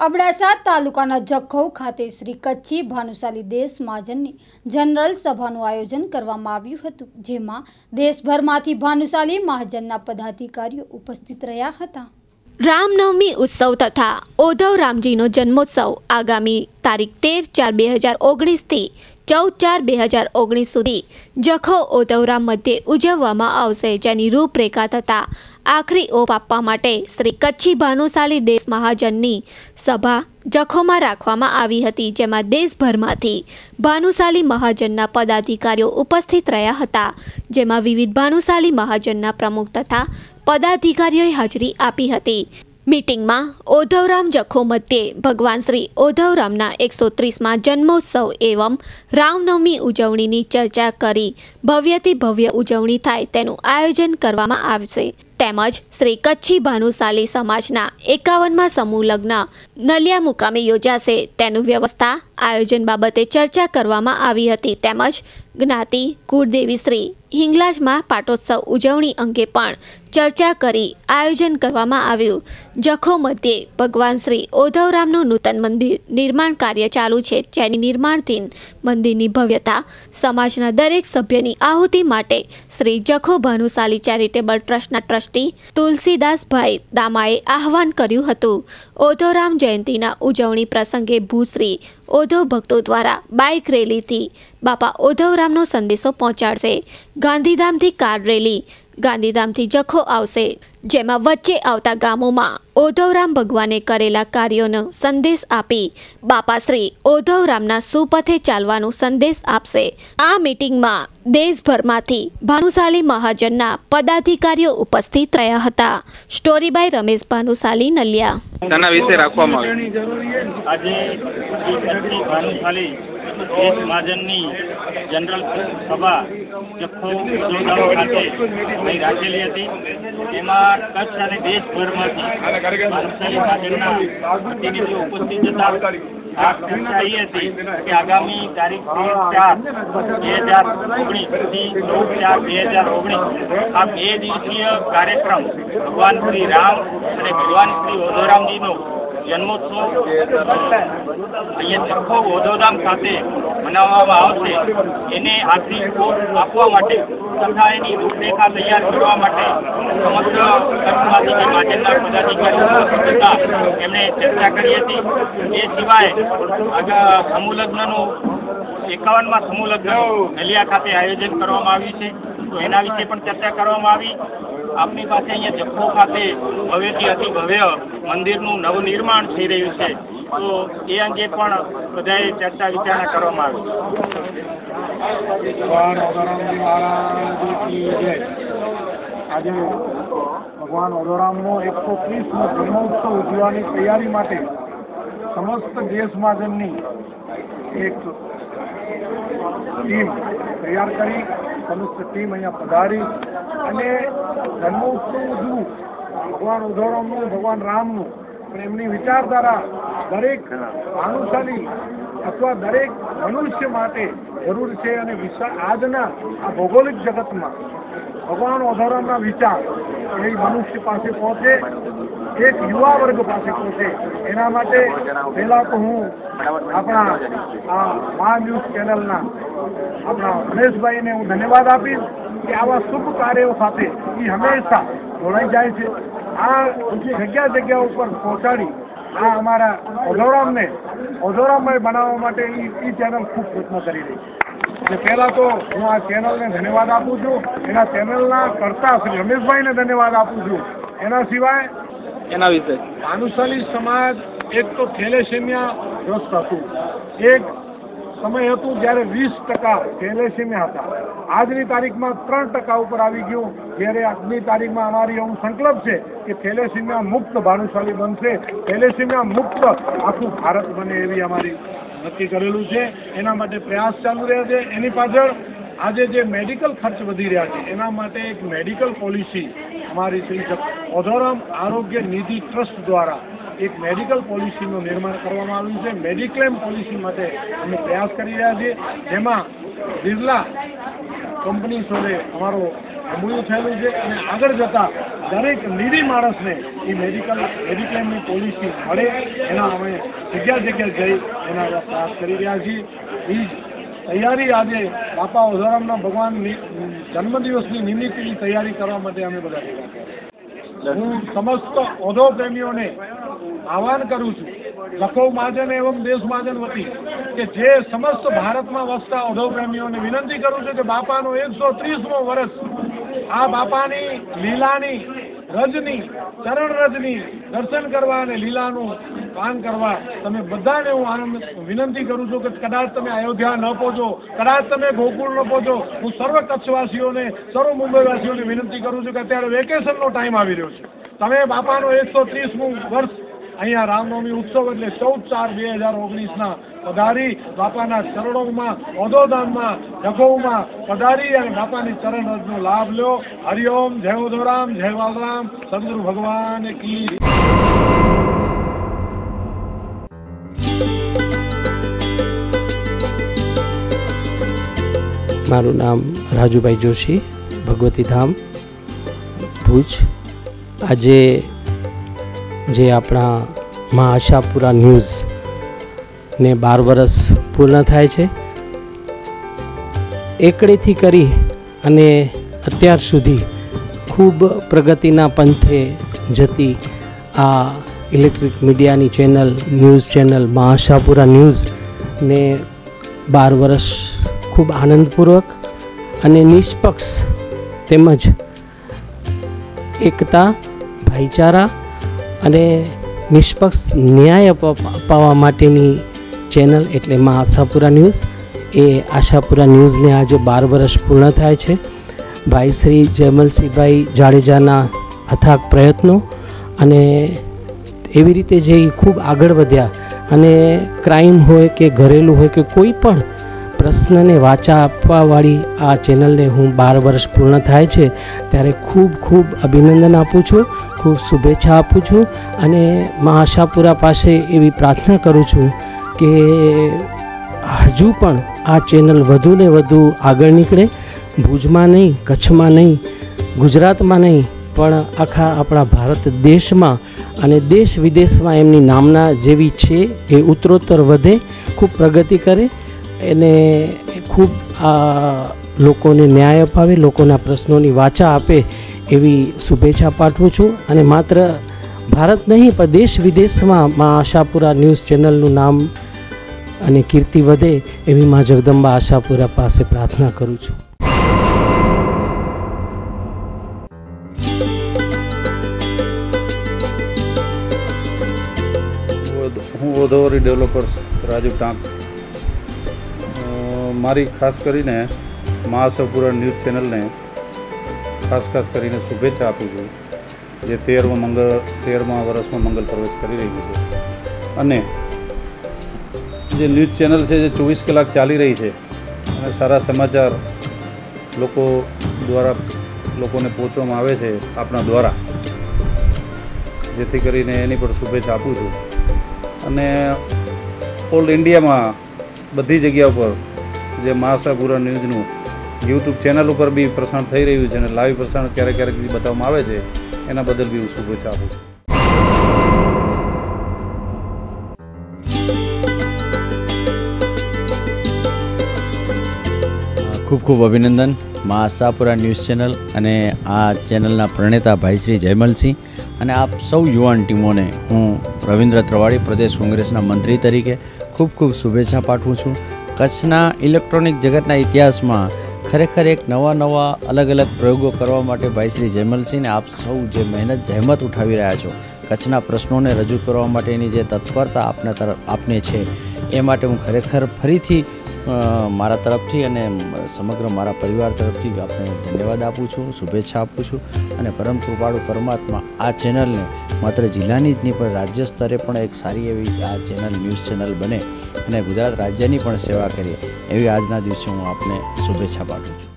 અબડાસા તાલુકાના જખૌ ખાતે શ્રી કચ્છી ભાનુશાલી દેશ મહાજનની જનરલ સભાનું આયોજન કરવામાં આવ્યું હતું, જેમાં દેશભરમાંથી ભાનુશાલી મહાજનના પદાધિકારીઓ ઉપસ્થિત રહ્યા હતા. રામનવમી ઉત્સવ તથા ઓધવ રામજીનો જન્મોત્સવ આગામી તારીખ તેર ચાર બે હજાર ઓગણીસથી ચૌદ ચાર બે હજાર ઓગણીસ સુધી જખૌ ઓધવરામ મધ્યે ઉજવવામાં આવશે, જેની રૂપરેખા તથા આખરી ઓપ આપવા માટે શ્રી કચ્છી ભાનુશાલી દેશ મહાજનની સભા જખોમાં રાખવામાં આવી હતી, જેમાં દેશભરમાંથી ભાનુશાલી મહાજનના પદાધિકારીઓ ઉપસ્થિત રહ્યા હતા, જેમાં વિવિધ ભાનુશાલી મહાજનના પ્રમુખ તથા પદાધિકારીઓએ હાજરી આપી હતી. મીટિંગમાં ઓધવરામ જખો મધ્યે ભગવાન શ્રી ઓધવરામના એકસો ત્રીસમાં જન્મોત્સવ એવમ રામનવમી ઉજવણીની ચર્ચા કરી. ભવ્યથી ભવ્ય ઉજવણી થાય તેનું આયોજન કરવામાં આવશે. તેમજ શ્રી કચ્છી ભાનુશાલી સમાજના એકાવનમાં સમૂહ લગ્ન નલિયા મુકામે યોજાશે. તેનું વ્યવસ્થા આયોજન બાબતે ચર્ચા કરવામાં આવી હતી. તેમજ જ્ઞાતિ કુળદેવી શ્રી હિંગલાજમાં પાટોત્સવ ઉજવણી અંગે પણ ચર્ચા કરી આયોજન કરવામાં આવ્યું. જખો મધ્યે ભગવાન શ્રી ઓધવરામનું નૂતન મંદિર નિર્માણ કાર્ય ચાલુ છે, જેની નિર્માણથી મંદિરની ભવ્યતા, સમાજના દરેક સભ્યની આહુતિ માટે શ્રી જખો ભાનુશાલી ચેરિટેબલ ટ્રસ્ટના ટ્રસ્ટી તુલસીદાસભાઈ દામાએ આહવાન કર્યું હતું. ઓધવરામ જયંતિના ઉજવણી પ્રસંગે ભૂશ્રી ઓધવ ભક્તો દ્વારા બાઇક રેલીથી બાપા ઓધવરામનો સંદેશો પહોંચાડશે. ગાંધીધામથી કાર રેલી. ગાંધીધામથી જખો આવશે. જેમાં વચ્ચે આવતા ગામોમાં ઓધવરામ ભગવાને કરેલા કાર્યોનો સંદેશ આપી બાપાશ્રી ઓધવરામના સુપથે ચાલવાનો સંદેશ આપશે. આ મીટિંગમાં દેશભરમાંથી ભાનુશાલી મહાજનના પદાધિકારીઓ ઉપસ્થિત રહ્યા હતા. Story by Ramesh Bhanushali Naliya. તેના વિશે રાખવામાં આવ્યું આજે ભાનુશાલી દેશ મહાજનની જનરલ સભા જખો ઉદ્યોગધામ ખાતે રાખેલી હતી. તેમાં કચ્છ અને દેશભરમાંથી ભાનુશાલી મહાજનના પ્રતિનિધિઓ ઉપસ્થિત હતા. હતી કે આગામી તારીખ તેર ચાર બે હજાર ઓગણીસથી ચૌદ ચાર બે હજાર ઓગણીસ આ બે દિવસીય કાર્યક્રમ ભગવાન શ્રી રામ અને ભગવાન શ્રી ઓધોરામજીનો જન્મોત્સવ અહીંયા જખો ઓધોધામ ખાતે મનાવવામાં આવશે. એને આર્થિક ઓપ આપવા માટે તથા એની રૂપરેખા તૈયાર કરવા માટે સમગ્ર કચ્છમાંથી જે માટેના એમણે ચર્ચા કરી હતી. એ સિવાય સમૂહ લગ્નનું એકાવનમાં સમૂહ લગ્ન નલિયા ખાતે આયોજન કરવામાં આવ્યું છે. તો એના વિશે પણ ચર્ચા કરવામાં આવી. આપની પાસે અહીંયા જખો ખાતે ભવ્યથી અતિ ભવ્ય મંદિરનું નવનિર્માણ થઈ રહ્યું છે. તો એ અંગે પણ બધાએ ચર્ચા વિચારણા કરવામાં આવી. આજે ભગવાન ઓદોરામનો એકસો ત્રીસમો જન્મોત્સવ ઉજવવાની તૈયારી માટે સમસ્ત દેશ મહાજનની એક ટીમ તૈયાર કરી, સમસ્ત ટીમ અહીંયા પધારી. અને જન્મોત્સવ ઉજવું ભગવાન ઉધોરામનું ભગવાન રામનું. પણ એમની વિચારધારા દરેક ભાનુશાલી અથવા દરેક મનુષ્ય માટે જરૂર છે અને આજના આ ભૌગોલિક જગતમાં ભગવાન ઓધોરામના વિચાર એ મનુષ્ય પાસે પહોંચે, એક યુવા વર્ગ પાસે પહોંચે. એના માટે પહેલા તો હું આપણા આ મા ન્યૂઝ ચેનલના આપણા ગણેશભાઈને હું ધન્યવાદ આપીશ. કે આવા શુભ કાર્યો સાથે એ હંમેશા જોડાઈ જાય છે. આ જગ્યા જગ્યા ઉપર પહોંચાડી આ અમારા ઓઢોરામને ઓઢોરામય બનાવવા માટે એ ચેનલ ખૂબ પ્રયત્ન કરી રહી છે. એટલે પહેલાં તો હું આ ચેનલને ધન્યવાદ આપું છું. એના ચેનલના કરતા શ્રી રમેશભાઈને ધન્યવાદ આપું છું. એના સિવાય એના વિશે. ભાનુશાલી સમાજ એક તો થેલેસેમિયા ગ્રસ્ત હતું. એક સમય હતું જ્યારે વીસ ટકા થેલેસેમિયા હતા. આજની તારીખમાં ત્રણ ટકા ઉપર આવી ગયું. જ્યારે આજની તારીખમાં અમારી એવું સંકલ્પ છે કે થેલેસેમિયા મુક્ત ભાનુશાલી બનશે. થેલેસેમિયા મુક્ત આખું ભારત બને એવી અમારી નક્કી કરેલું છે. એના માટે પ્રયાસ ચાલુ રહ્યા છે. એની પાછળ આજે જે મેડિકલ ખર્ચ વધી રહ્યા છે, એના માટે એક મેડિકલ પોલિસી અમારી શ્રી ઓધોરામ આરોગ્ય નિધિ ટ્રસ્ટ દ્વારા એક મેડિકલ પોલિસીનું નિર્માણ કરવામાં આવ્યું છે. મેડિક્લેમ પોલિસી માટે અમે પ્રયાસ કરી રહ્યા છીએ. જેમાં બિરલા કંપની જોડે અમારો અમૂલ્ય થયેલું છે અને આગળ જતા દરેક નીરી માણસને એ મેડિકલ મેડિક્લેમની પોલિસી મળે એના અમે જગ્યા જગ્યા જઈ એના પ્રયાસ કરી રહ્યા છીએ. એ જ તૈયારી આજે બાપા ઓઝારામના ભગવાનની જન્મદિવસની નિમિત્તની તૈયારી કરવા માટે અમે બધા ભેગા હું સમસ્ત ઓધો પ્રેમીઓને આહવાન કરું છું. લખો મહાજન એવમ દેશ મહાજન વતી કે જે સમસ્ત ભારતમાં વસતા ઉદ્ધવ પ્રેમીઓને વિનંતી કરું છું કે બાપાનો એકસો ત્રીસમો વર્ષ આ બાપાની લીલાની, રજની ચરણ રજની દર્શન કરવા અને લીલાનું પાન કરવા તમે બધાને હું આનંદ, વિનંતી કરું છું કે કદાચ તમે અયોધ્યા ન પહોંચો, કદાચ તમે ગોકુળ ન પહોંચો, હું સર્વ કચ્છવાસીઓને, સર્વ મુંબઈવાસીઓને વિનંતી કરું છું કે અત્યારે વેકેશનનો ટાઈમ આવી રહ્યો છે. તમે બાપાનો એકસો ત્રીસમું વર્ષ અહીંયા રામનવમી ઉત્સવ એટલે ચૌદ ચાર બે હજાર ઓગણીસના પધારી બાપાના ચરણોમાં અધોધામમાં જગોમાં પધારી અને બાપાની ચરણ લાભ લ્યો. હરિઓમ, જય ઓધોરામ જય બાલરામ, સદગુરુ ભગવાન કી મારું નામ રાજુભાઈ જોશી, ભગવતી ધામ, ભુજ. આજે જે આપણા મા આશાપુરા ન્યૂઝ ને બાર વર્ષ પૂર્ણ થાય છે. એકડેથી કરી અને અત્યાર સુધી ખૂબ પ્રગતિના પંથે જતી આ ઇલેક્ટ્રિક મીડિયાની ચેનલ, ન્યૂઝ ચેનલ, મા આશાપુરા ન્યૂઝ ને બાર વર્ષ ખૂબ આનંદપૂર્વક અને નિષ્પક્ષ તેમજ એકતા, ભાઈચારા અને નિષ્પક્ષ ન્યાય અપ- અપાવવા માટેની ચેનલ એટલે મા આશાપુરા ન્યૂઝ. એ આશાપુરા ન્યૂઝને આજે બાર વર્ષ પૂર્ણ થાય છે, ભાઈ શ્રી જયમલસિંહભાઈ જાડેજાના અથાગ પ્રયત્નો અને એવી રીતે જે ખૂબ આગળ વધ્યા. અને ક્રાઇમ હોય કે ઘરેલું હોય કે કોઈ પણ પ્રશ્નને વાચા આપવાવાળી આ ચેનલને હું બાર વર્ષ પૂર્ણ થાય છે, ત્યારે ખૂબ ખૂબ અભિનંદન આપું છું. ખૂબ શુભેચ્છા આપું છું અને મા આશાપુરા પાસે એવી પ્રાર્થના કરું છું કે હજુ પણ આ ચેનલ વધુ ને વધુ આગળ નીકળે. ભુજમાં નહીં, કચ્છમાં નહીં, ગુજરાતમાં નહીં, પણ આખા આપણા ભારત દેશમાં અને દેશ વિદેશમાં એમની નામના જેવી છે એ ઉત્તરોત્તર વધે, ખૂબ પ્રગતિ કરે એને ખૂબ લોકોને ન્યાય અપાવે, લોકોના પ્રશ્નોની વાચા આપે એવી શુભેચ્છા પાઠવું છું અને માત્ર ભારત નહીં, પણ દેશ વિદેશમાં મા આશાપુરા ન્યૂઝ ચેનલનું નામ અને કીર્તિ વધે એવી મા જગદંબા આશાપુરા પાસે પ્રાર્થના કરું છું. હું ઓધોવરી ડેવલપર્સ રાજીવ ટાંક. મારી ખાસ કરીને મહાસપુરા ન્યૂઝ ચેનલને ખાસ ખાસ કરીને શુભેચ્છા આપું છું, જે તેરમાં મંગળ, તેરમા વર્ષમાં મંગલ પ્રવેશ કરી રહ્યું છે. અને જે ન્યૂઝ ચેનલ છે, જે ચોવીસ કલાક ચાલી રહી છે, અને સારા સમાચાર લોકો દ્વારા, લોકોને પહોંચવામાં આવે છે આપણા દ્વારા. જેથી કરીને એની પણ શુભેચ્છા આપું છું. અને ઓલ ઇન્ડિયામાં બધી જગ્યા ઉપર જે મહાસાપુરા ન્યૂઝનું યુટ્યુબ ચેનલ ઉપર બી પ્રસારણ થઈ રહ્યું છે અને લાઈવ પ્રસારણ ક્યારેક ક્યારેક બી બતાવવામાં આવે છે, એના બદલ બી હું શુભેચ્છા આપું છું. ખૂબ ખૂબ અભિનંદન મા આશાપુરા ન્યૂઝ ચેનલ અને આ ચેનલના પ્રણેતા ભાઈ શ્રી જયમલસિંહ અને આપ સૌ યુવાન ટીમોને હું રવિન્દ્ર ત્રવાડી, પ્રદેશ કોંગ્રેસના મંત્રી તરીકે ખૂબ ખૂબ શુભેચ્છા પાઠવું છું. કચ્છના ઇલેક્ટ્રોનિક જગતના ઇતિહાસમાં ખરેખર એક નવા નવા અલગ અલગ પ્રયોગો કરવા માટે ભાઈ શ્રી જયમલસિંહને આપ સૌ જે મહેનત, જહેમત ઉઠાવી રહ્યા છો, કચ્છના પ્રશ્નોને રજૂ કરવા માટેની જે તત્પરતા આપને તરફ, આપને છે, એ માટે હું ખરેખર ફરીથી મારા તરફથી અને સમગ્ર મારા પરિવાર તરફથી આપને ધન્યવાદ આપું છું, શુભેચ્છા આપું છું અને પરમ કૃપાળુ પરમાત્મા આ ચેનલને માત્ર જિલ્લાની જ નહીં પણ રાજ્ય સ્તરે પણ એક સારી એવી આ ચેનલ, ન્યૂઝ ચેનલ બને. અને ગુજરાત રાજ્યની પણ સેવા કરીએ. એવી આજના દિવસે હું આપને શુભેચ્છા પાઠવું છું.